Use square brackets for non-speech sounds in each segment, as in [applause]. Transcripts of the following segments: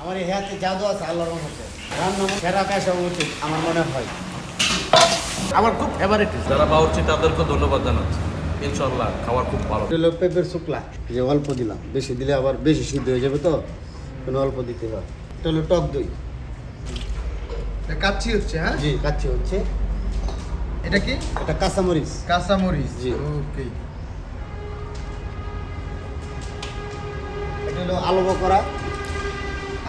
আমার এই হাতে জাদু আছে আল্লাহর মধ্যে রান্না সেরা পেশা উচিত আমার মনে হয়। আমার খুব ফেভারিট যারা বাউরছি তাদেরকে ধন্যবাদ জানাচ্ছি। ইনশাল্লাহ খাবার খুব ভালো। হলো পেঁপের শুকলা যে অল্প দিলাম বেশি দিলে আবার বেশি সিদ্ধ হয়ে যাবে তো? কোনো অল্প দিতে হয়। এটা হলো টক দই। এটা কাচ্চি হচ্ছে হ্যাঁ? জি কাচ্চি হচ্ছে। এটা কি? এটা কাঁচামরিচ। কাঁচামরিচ জি। ওকে। এটা হলো আলু বকরা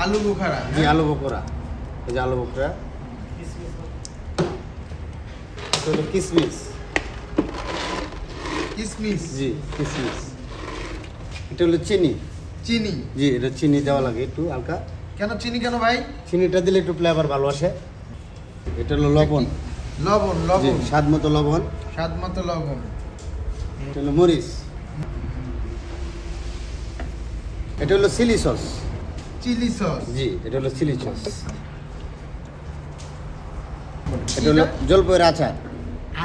আলু বুখারা জি আলু বকরা এই যে আলু হলো কিসমিস। কিসমিস? জি কিসমিস। এটা হলো চিনি। চিনি? জি এটা চিনি দেওয়া লাগে একটু হালকা। কেন চিনি কেন ভাই? চিনিটা দিলে একটু ফ্লেভার ভালো আসে। এটা হলো লবণ। লবণ লবণ। স্বাদ মতো লবণ। স্বাদ মতো লবণ। এটা হলো মরিচ। এটা হলো চিলি সস। Chili sauce. জি এটা হলো চিলি সস। এটা হলো জলপাইয়ের আচার।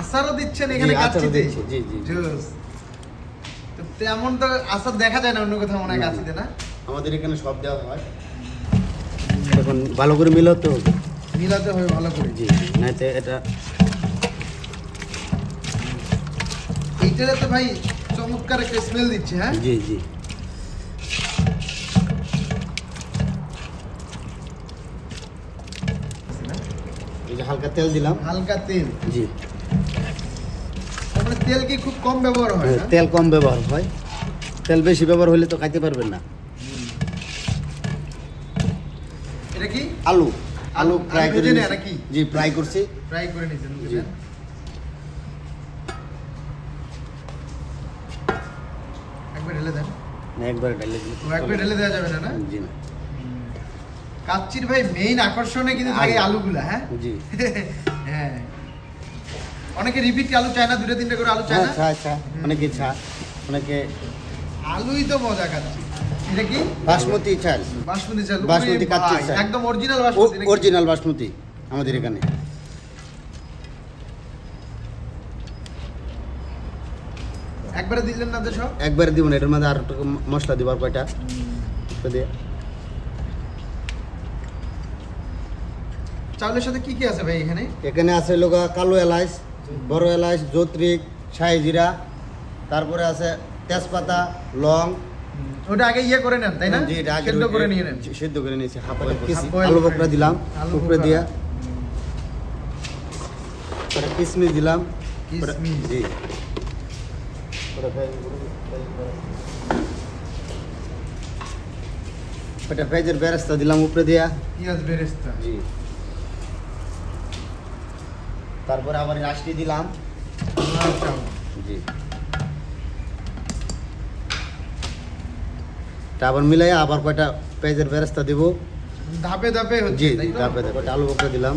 আচারও দিচ্ছেন এখানে আচারও দিচ্ছি, জি, জি। তো তেমন তো আচার দেখা যায় না অন্য কোথাও মনে হয় না। না। আমাদের এখানে সব দেওয়া হয়। এখন ভালো করে মিলাতে হবে। মিলাতে হবে ভালো করে। জি নাইতে এটা তো ভাই চমৎকার একটা স্মেল দিচ্ছে হ্যাঁ? জি জি। এই যে হালকা তেল দিলাম। হালকা তেল। জি। তারপরে তেল কি খুব কম ব্যবহার হয় না? তেল কম ব্যবহার হয়। তেল বেশি ব্যবহার হলে তো খাইতে পারবেন না। এটা কি? আলু। আলু ফ্রাই করে নেয়া নিয়েছি। নাকি? জি ফ্রাই করছি। ফ্রাই করে নিয়েছেন? একবার ঢেলে দেন। না একবারে দিই ও একবার ঢেলে দেওয়া যাবে না না? জি না। কাচ্চির ভাই মেইন আকর্ষণে কিন্তু থাকে আলু। আলুগুলা হ্যাঁ? জি। [laughs] হ্যাঁ। অনেকে রিপিট আলু চায় না দুটো তিনটে করে আলু চায় হ্যাঁ না? ছা ছা অনেকে ছা অনেকে আলুই তো মজা কাচ্চি। এটা কি? বাসমতি চাল। বাসমতি চাল। বাসমতি ভাই, চাল। একদম অরিজিনাল বাসমতি অরিজিনাল বাসমতি আমাদের এখানে। একবারে দিলেন না তো সব? একবারে দিব না এটার মধ্যে আর মশলা দিবার কয়টা? দিয়ে। চাউলের সাথে কি কি আছে ভাই এখানে? এখানে আছে লোকা কালো এলাচ বড় এলাচ যৌত্রিক ছাই জিরা তারপরে আছে তেজপাতা লং। ওটা আগে ইয়ে করে নেন তাই না? জি, এটা আগে সেদ্ধ করে নিয়ে নেন। সেদ্ধ করে নিয়েছি হাফ আলু বকরা দিলাম উপরে। দিয়া। ওটা কিশমিশ দিলাম। কিশমিশ। জি। ওটা ভেজের বেরেস্তা দিলাম উপরে দিয়া। পিঁয়াজ বেরেস্তা। জি। তারপরে আবার রাশটি দিলাম। জি। আবার মিলাই আবার কয়টা পেঁয়াজের বেরেস্তা দিব? ধাপে ধাপে জি? তারপরে কয়টা আলু বকরা দিলাম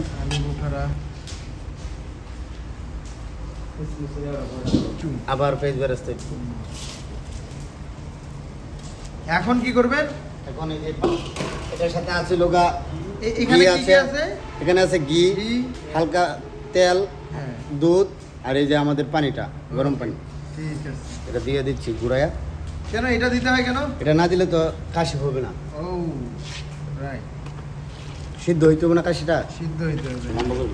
আবার পেঁয়াজ বেরেস্তা এখন কি করবেন? এখন এই যে এটার সাথে আছে লোগা ঘি কি আছে। এখানে আছে ঘি। হালকা তেল হ্যাঁ। দুধ আর এই যে আমাদের পানিটা গরম পানি। ঠিক আছে। এটা দিয়ে দিচ্ছি ঘুরাইয়া কেন এটা দিতে হয় কেন? এটা না দিলে তো কাশি হবে না। ও রাইট সিদ্ধ হইতে হবে না কাশিটা? সিদ্ধ হইতে হবে। করব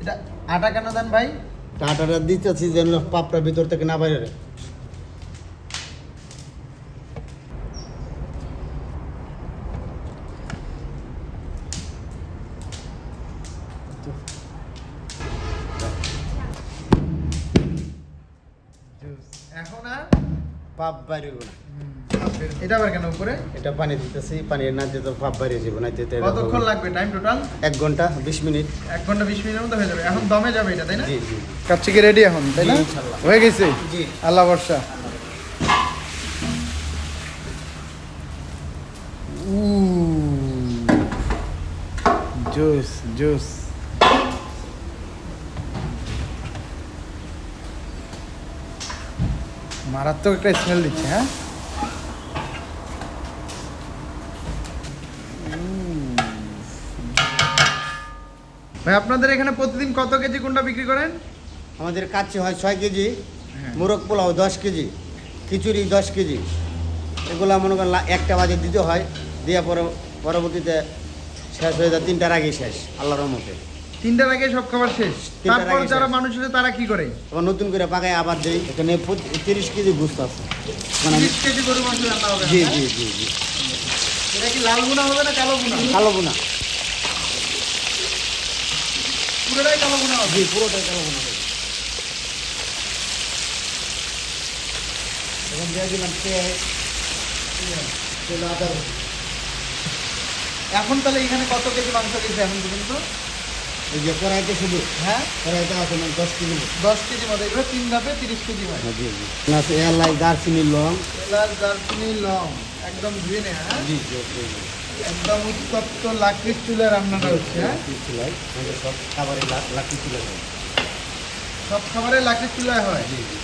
এটা আটা কেন দেন ভাই? আটাটা দিতেছি যেন পাপটা ভিতর থেকে না বাইরে এখন আর পাপ বাইরে না। এটা আবার কেন উপরে? এটা পানি দিতেছি পানি না দিতে বাইরে যাবে না দিতে কতক্ষণ লাগবে টাইম টোটাল এক ঘণ্টা বিশ মিনিট। এক ঘণ্টা বিশ মিনিটের মধ্যে হয়ে যাবে। এখন দমে যাবে এটা তাই না? জি জি কাচ্চি কি রেডি এখন তাই না? হয়ে গেছে? জি। আল্লাহ বর্ষা জুস জুস। মারাত্মক একটা স্মেল দিচ্ছে হ্যাঁ? ভাই আপনাদের এখানে প্রতিদিন কত কেজি কোনটা বিক্রি করেন? আমাদের কাচ্চি হয় ছয় কেজি হ্যাঁ। মোরগ পোলাও দশ কেজি খিচুড়ি দশ কেজি। এগুলো মনে করেন একটা বাজে দিতে হয় দেওয়ার পরে পরবর্তীতে শেষ হয়ে যায় তিনটার আগে শেষ আল্লাহর রহমতে। তিনটার আগে সব খাবার শেষ। তারপর যারা মানুষ আছে তারা কি করে? আবার নতুন করে পাকায় আবার দেই। এখানে তিরিশ কেজি গুস্ত আছে। মানে তিরিশ কেজি গরু মাংস রান্না হবে জি? জি জি জি। এটা কি লাল গুনা হবে না কালো গুনা? কালো বোনা পুরোটাই কালো গুনা হবে? জি পুরোটাই কালো বোনা দেবে। এখন দিয়ে দিলাম পেঁয়াজ তেল, আদা এখন তাহলে এখানে কত কেজি মাংস গেছে এখন পর্যন্ত? এই যে কড়াইতে শুধু? হ্যাঁ। কড়াইতে আছে মানে দশ কেজি দশ কেজি মতো এগুলো তিন ধাপে তিরিশ কেজি হয়। জি জি। আছে এলাচ দারচিনি লং। এলাচ দারচিনি লং একদম হ্যাঁ? জি জি জি একদম উত্তপ্ত লাকড়ির চুলে রান্নাটা হচ্ছে হ্যাঁ? সব খাবারে চুলাই হয়। সব খাবারে লাকড়ির চুলায় হয়? জি জি।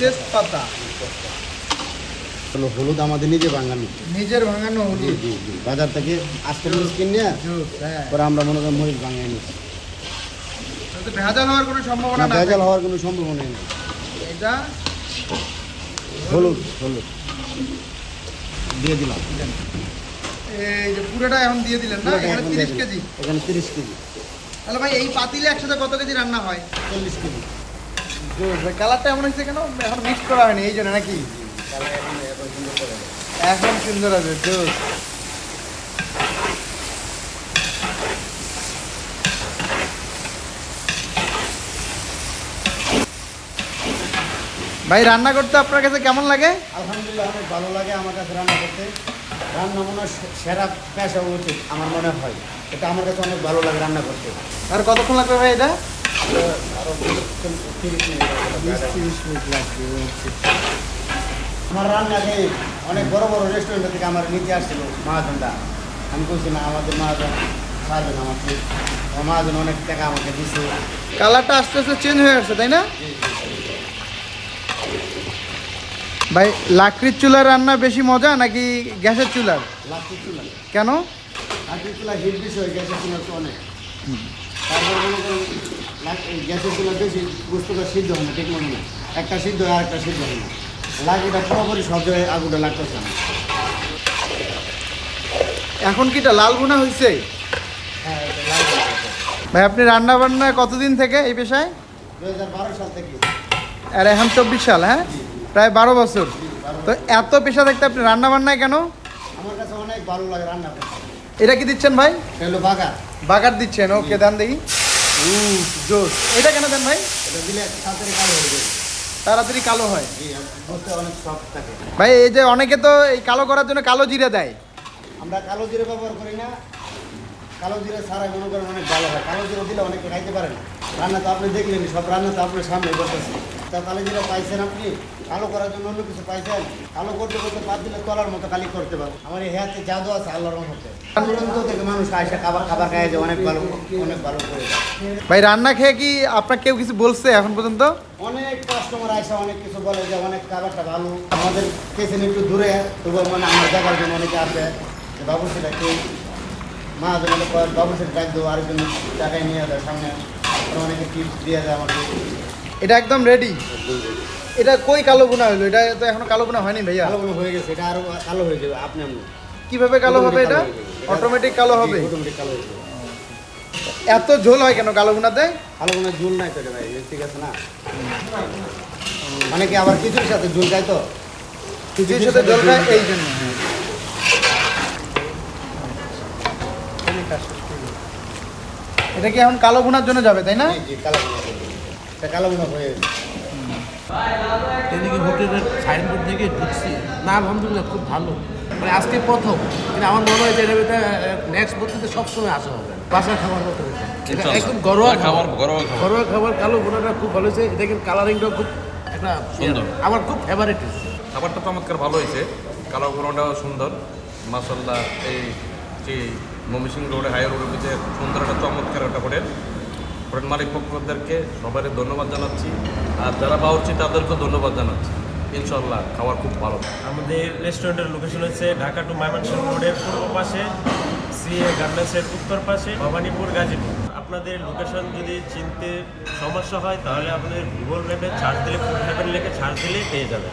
তেজপাতা। হলো হলুদ আমাদের নিজে বাঙালি। নিজের ভাঙানো হলুদ। জি জি। বাজার থেকে আজকে মরিচ কিনে জুস হ্যাঁ। পরে আমরা মনে করি মরিচ বাঙালি নিচ্ছি। ভেজাল হওয়ার কোনো সম্ভাবনা না ভেজাল হওয়ার কোনো সম্ভাবনা নেই। এটা হলুদ হলুদ। দিয়ে দিলাম। এই যে পুরোটা এখন দিয়ে দিলেন না? এখানে তিরিশ কেজি? এখানে তিরিশ কেজি। তাহলে ভাই এই পাতিলে একসাথে কত কেজি রান্না হয়? চল্লিশ কেজি। কালারটা এমন হয়েছে কেন? এখন মিক্স করা হয়নি এই জন্য নাকি? এখন সুন্দর এখন সুন্দর আছে জোস ভাই রান্না করতে আপনার কাছে কেমন লাগে? আলহামদুলিল্লাহ অনেক ভালো লাগে আমার কাছে রান্না করতে। রান্না মনে সেরা পেশা উচিত আমার মনে হয়। এটা আমার কাছে অনেক ভালো লাগে রান্না করতে। আর কতক্ষণ লাগবে ভাই এটা? আমার রান্না খেয়ে অনেক বড় বড় রেস্টুরেন্ট থেকে আমার নিতে আসছিল মহাজনটা আমি বলছি না আমাদের মহাজন খাবেন আমাকে। মহাজন অনেক টাকা আমাকে দিছে। কালারটা আস্তে আস্তে চেঞ্জ হয়ে আসছে তাই না? ভাই লাকড়ির চুলার রান্না বেশি মজা নাকি গ্যাসের চুলার? লাস্টি চুলা। কেন? লাস্টি চুলা হিট বেশি হয় গ্যাসের চুলা তো অনেক। তারপর মনে করুন এই গ্যাসের চুলা বেশি বস্তুটা সিদ্ধ হয় না ঠিক মনে না একটা সিদ্ধ হয় আর একটা সিদ্ধ হয় না। লাগিটা পুরোপুরি সব জায়গায় আগুনটা লাগতেছে না। এখন কিটা লাল বোনা হয়েছে হ্যাঁ ভাই আপনি রান্না বান্না কতদিন থেকে এই পেশায়? দু হাজার বারো সাল থেকে। আর এখন চব্বিশ সাল হ্যাঁ? প্রায় বারো বছর। তো এত পেশা থাকতে আপনি রান্না বান্নায় কেন? আমার কাছে অনেক ভালো লাগে রান্না এটা কি দিচ্ছেন ভাই? হলো বাগার। বাগার দিচ্ছেন ওকে দেন দেখি। জোস। এটা কেন দেন ভাই? এটা দিলে তাড়াতাড়ি কালো হয়ে যাবে তাড়াতাড়ি কালো হয়। অনেক ভাই এই যে অনেকে তো এই কালো করার জন্য কালো জিরে দেয়। আমরা কালো জিরে ব্যবহার করি না। কালো জিরে ছাড়া মনে করেন অনেক ভালো হয়। কালো জিরে দিলে অনেকে খাইতে পারে না। রান্না তো আপনি দেখলেন সব রান্না তো আপনার সামনে করতেছে তা কালো জিরে পাইছেন আপনি কালো করার জন্য অন্য কিছু পাইছেন কালো করতে করতে বাদ দিলে তলার মতো কালি করতে পারব। আমার এই হাতে জাদু আছে আল্লাহর মতো থেকে মানুষ খাবার খাবার খায় যে অনেক ভালো অনেক ভালো করে ভাই রান্না খেয়ে কি আপনার কেউ কিছু বলছে এখন পর্যন্ত? অনেক কাস্টমার আসে অনেক কিছু বলে যে অনেক খাবারটা ভালো আমাদের একটু দূরে তবু মানে আমার দেখার জন্য অনেকে আসে বাবু সেটা কেউ মা যেন বাবু সেটা ডাক দেবো আরেকজন টাকায় নিয়ে যায় সামনে। অনেকে টিপস দিয়ে যায় আমাকে। এটা একদম রেডি এটা কই কালো বোনা হলো এটা তো এখনও কালো বোনা হয়নি ভাইয়া। কালো হয়ে গেছে এটা আরও কালো হয়ে যাবে আপনি আপনি কীভাবে কালো হবে এটা? অটোমেটিক কালো হবে? অটোমেটিক কালো হয়ে যাবে। এত ঝোল হয় কেন কালো বোনাতে কালো কোনো ঝোল নাই তো ভাই ঠিক আছে না? মানে কি আবার কিছুর সাথে ঝুল খায় তো? কিছুর সাথে ঝোল খায় এই জন্য। এটা কি এখন কালো বোনার জন্য যাবে তাই না? কালো বোনা হয়ে কালো হয়ে গেছে। এদিকে হোটেলের সাইনবোর্ড থেকে ঢুকছি। না আলহামদুলিল্লাহ খুব ভালো। মানে আজকে প্রথম। কিন্তু আমার মনে হয় যে এটা নেক্সট বছরতে সবসময় আসা হবে। বাসার খাবার মতো। একদম ঘরোয়া খাবার, ঘরোয়া খাবার। ঘরোয়া খাবার কালো বোনাটা খুব ভালো হয়েছে। এটা কিন্তু কালারিংটাও খুব একটা সুন্দর। আমার খুব ফেভারিট খাবারটা চমৎকার ভালো হয়েছে। কালো ঘোড়াটাও সুন্দর। মাসাল্লাহ এই যে মমিসিং রোডে হাই রোডের সুন্দর একটা চমৎকার একটা হোটেল। হোটেল মালিক পক্ষদেরকে সবাই ধন্যবাদ জানাচ্ছি। আর যারা বাউচ্ছি তাদেরকেও ধন্যবাদ জানাচ্ছি। ইনশাল্লাহ খাবার খুব ভালো। আমাদের রেস্টুরেন্টের লোকেশন হচ্ছে ঢাকা টু ময়মনসিংহ রোডের পূর্ব পাশে সিএ গার্মেন্টসের উত্তর পাশে, ভবানীপুর, গাজীপুর। আপনাদের লোকেশন যদি চিনতে সমস্যা হয়, তাহলে আপনাদের গুগল ম্যাপে ছাড় দিলে ফুড হ্যাভেন লেখে ছাড় দিলে পেয়ে যাবেন।